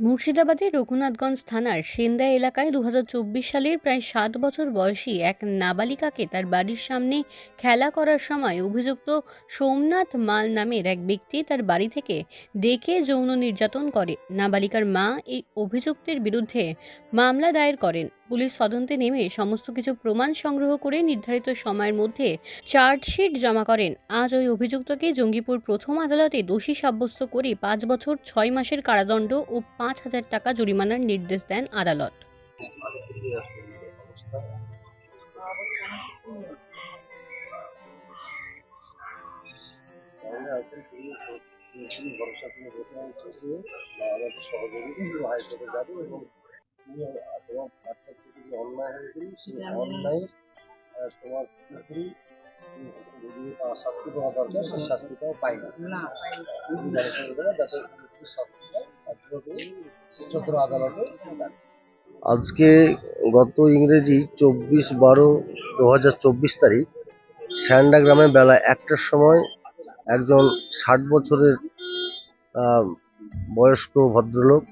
মুর্শিদাবাদের রঘুনাথগঞ্জ থানার সেন্দা এলাকায় দুহাজার চব্বিশ সালের প্রায় সাত বছর বয়সী এক নাবালিকাকে তার বাড়ির সামনে খেলা করার সময় অভিযুক্ত সোমনাথ মাল নামের এক ব্যক্তি তার বাড়ি থেকে ডেকে যৌন নির্যাতন করে। নাবালিকার মা এই অভিযুক্তের বিরুদ্ধে মামলা দায়ের করেন। পুলিশ তদন্তে নেমে সমস্ত কিছু প্রমাণ সংগ্রহ করে নির্ধারিত সময়ের মধ্যে চার্জশিট জমা করেন। আজ ওই অভিযুক্তকে জঙ্গিপুর প্রথম আদালতে দোষী সাব্যস্ত করে পাঁচ বছর, ছয় মাসের কারাদণ্ড ও পাঁচ হাজার টাকা জরিমানার নির্দেশ দেন আদালত। ভরসা বসে আমাদের হাইকোর্টে যাবে এবং তুমি তোমার বাচ্চার প্রতি যে অন্যায় হয়েছিল সেই অন্যায় তোমার পুরোপুরি এই যদি আহ, শাস্তি পাওয়া দরকার সেই শাস্তিটাও পাই না যাতে শাস্তিটা আজকে গত ইংরেজি চব্বিশ বারো দু তারিখ স্যান্ডা গ্রামে বেলা একটার সময় একজন ষাট বছরের বয়স্ক ভদ্রলোক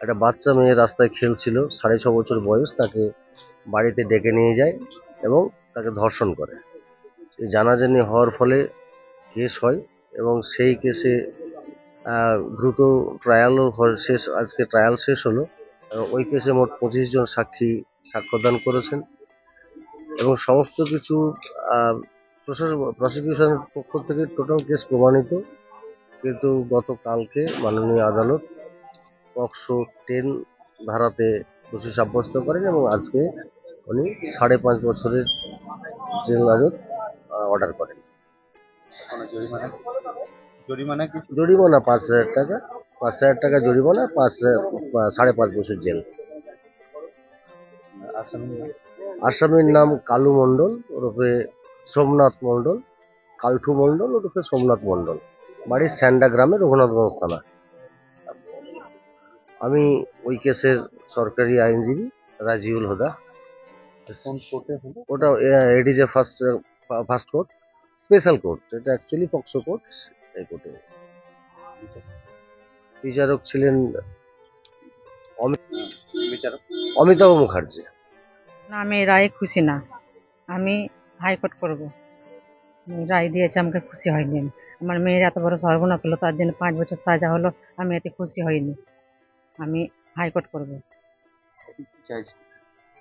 একটা বাচ্চা মেয়ে রাস্তায় খেলছিল, সাড়ে ছ বছর বয়স, তাকে বাড়িতে ডেকে নিয়ে যায় এবং তাকে ধর্ষণ করে। জানাজানি হওয়ার ফলে কেস হয় এবং সেই কেসে দ্রুত ট্রায়ালও শেষ, আজকে ট্রায়াল শেষ হলো। ওই কেসে মোট পঁচিশ জন সাক্ষী সাক্ষ্যদান করেছেন। এবং সমস্ত কিছু প্রসিকিউশনের পক্ষ থেকে টোটাল কেস প্রমাণিত। কিন্তু গতকালকে মাননীয় আদালত পক্সো টেন ধারাতে দোষী সাব্যস্ত করেন এবং আজকে উনি সাড়ে পাঁচ বছরের জেল হাজত অর্ডার করেন। জরিমানা কি জরিমানা পাঁচ হাজার টাকা পাঁচ হাজার টাকা জরিমানা পাঁচ সাড়ে পাঁচ বছর জেল। আসামির নাম? কালু মণ্ডল ওরফে সোমনাথ মণ্ডল কালঠু মণ্ডল ওরফে সোমনাথ মণ্ডল। বাড়ি স্যান্ডা গ্রামে রঘুনাথগঞ্জ থানা। আমি ওই কেসের সরকারি আইনজীবী রাজিউল হুদা। ওটা ADJ first first court special court এটা অ্যাকচুয়ালি পক্সো কোর্ট। এই বিচারক ছিলেন বিচারক? অমিতাভ মুখার্জি। না আমি রায়ে খুশি না। আমি হাইকোর্ট করব। রায় দিয়েছে আমাকে খুশি হয়নি। আমি আমার মেয়ের এত বড় সর্বনাশ হলো তার জন্য পাঁচ বছর সাজা হলো আমি এতে খুশি হইনি। আমি হাইকোর্ট করব।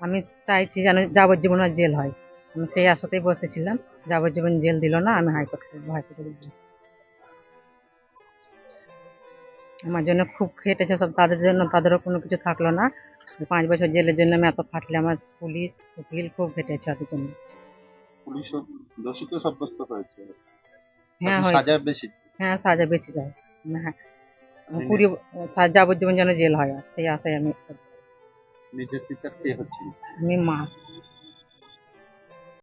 আমি চাইছি যেন যাবজ্জীবন আর জেল হয়। আমি সেই আশাতেই বসেছিলাম যাবজ্জীবন জেল দিল না আমি হাইকোর্ট করব হাইকোর্টে আমার জন্য খুব খেটেছে সব তাদের জন্য তাদেরও কোনো কিছু থাকল না। পাঁচ বছর জেলের জন্য আমি এত খাটলে আমার পুলিশ উকিল খুব খেটেছে ওদের জন্য। পুলিশও দোষী সাব্যস্ত হয়েছে হ্যাঁ সাজা বেশি। হ্যাঁ সাজা বেঁচে যায়। হ্যাঁ। কুড়ি সা- যাবজ্জীবন যেন জেল হয় আর সেই আশায় আমি নিজের পিতার কে হচ্ছে? আমি মা।